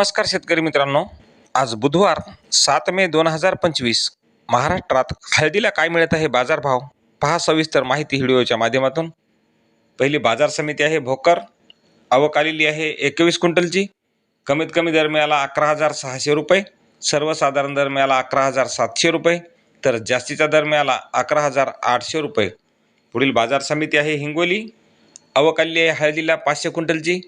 नमस्कार शेतकरी मित्रांनो. आज बुधवार सात मे दोन हजार पंचवीस. महाराष्ट्रात हळदीला काय मिळत आहे बाजारभाव? पहा सविस्तर माहिती व्हिडिओच्या माध्यमातून. पहिली बाजार समिती आहे भोकर. आवक आहे एकवीस क्विंटलची. कमीत कमी दर मिळाला अकरा हजार सहाशे रुपये. सर्वसाधारण दर मिळाला अकरा हजार सातशे रुपये. तर जास्तीचा दर मिळाला अकरा हजार आठशे रुपये. पुढील बाजार समिती आहे हिंगोली. अवकाली आहे हळदीला पाचशे क्विंटलची.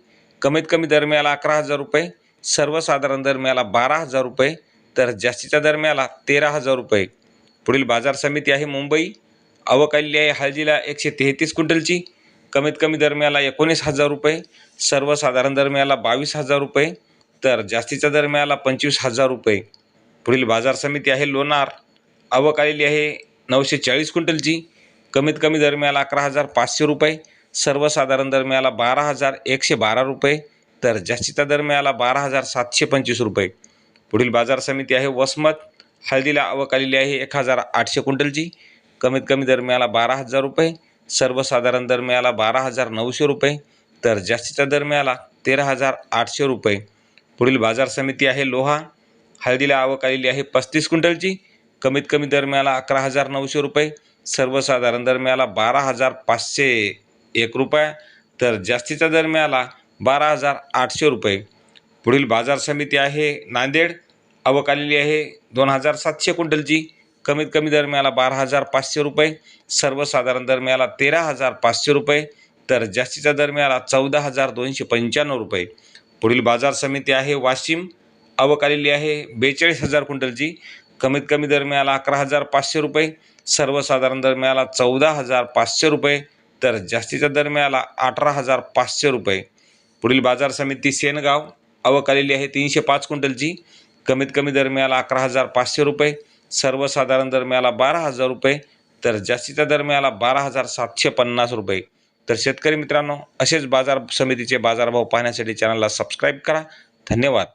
कमीत कमी दर मिळाला अकरा हजार रुपये. सर्वसाधारण दर मिळाला बारा हजार रुपये तर जास्तीचा दर मिळाला तेरा हजार रुपये. पुढील बाजार समिती आहे मुंबई. आवक आलेली आहे हळदीला एकशे तेहतीस क्विंटलची. कमीत कमी दर मिळाला एकोणीस हजार रुपये. सर्वसाधारण दर मिळाला बावीस हजार रुपये तर जास्तीचा दर मिळाला पंचवीस हजार रुपये. पुढील बाजार समिती आहे लोणार. आवक आलेली आहे नऊशे चाळीस क्विंटलची. कमीत कमी दर मिळाला अकरा हजार पाचशे रुपये. सर्वसाधारण दर मिळाला बारा हजार एकशे बारा रुपये. तर जास्तीचा दर मिळाला बारा हजार सातशे पंचवीस रुपये. पुढील बाजार समिती आहे वसमत. हळदीला आवक आलेली आहे एक हजार आठशे क्विंटलची. कमीत कमी दर मिळाला बारा हजार रुपये. सर्वसाधारण दर मिळाला बारा हजार नऊशे रुपये. तर जास्तीचा दर मिळाला तेरा हजार आठशे रुपये. पुढील बाजार समिती आहे लोहा. हळदीला आवक आलेली आहे पस्तीस क्विंटलची. कमीत कमी दर मिळाला अकरा हजार नऊशे रुपये. सर्वसाधारण दर मिळाला बारा हजार पाचशे एक रुपये. तर जास्तीचा दर मिळाला बारा हजार आठशे रुपये. पुढील बाजार समिती आहे नांदेड. अवकालेली आहे दोन हजार सातशे क्विंटलची. कमीत कमी दर मिळाला बारा हजार पाचशे रुपये. सर्वसाधारण दर मिळाला तेरा हजार पाचशे रुपये. तर जास्तीचा दर मिळाला चौदा हजार दोनशे पंच्याण्णव रुपये. पुढील बाजार समिती आहे वाशिम. अवकालेली आहे बेचाळीस हजार क्विंटलची. कमीत कमी दर मिळाला अकरा हजार पाचशे रुपये. सर्वसाधारण दर मिळाला चौदा हजार पाचशे रुपये. तर जास्तीचा दर मिळाला अठरा हजार पाचशे रुपये. पुढील बाजार समिती सेनगाव. अवकालेली आहे तीनशे पाच क्विंटलची. कमीत कमी दर मिळाला अकरा हजार पाचशे रुपये. सर्वसाधारण दर मिळाला बारा हजार रुपये. तर जास्तीचा दर मिळाला बारा हजार सातशे पन्नास रुपये. तर शेतकरी मित्रांनो असेच बाजार समितीचे बाजारभाव पाहण्यासाठी चॅनलला सबस्क्राईब करा. धन्यवाद.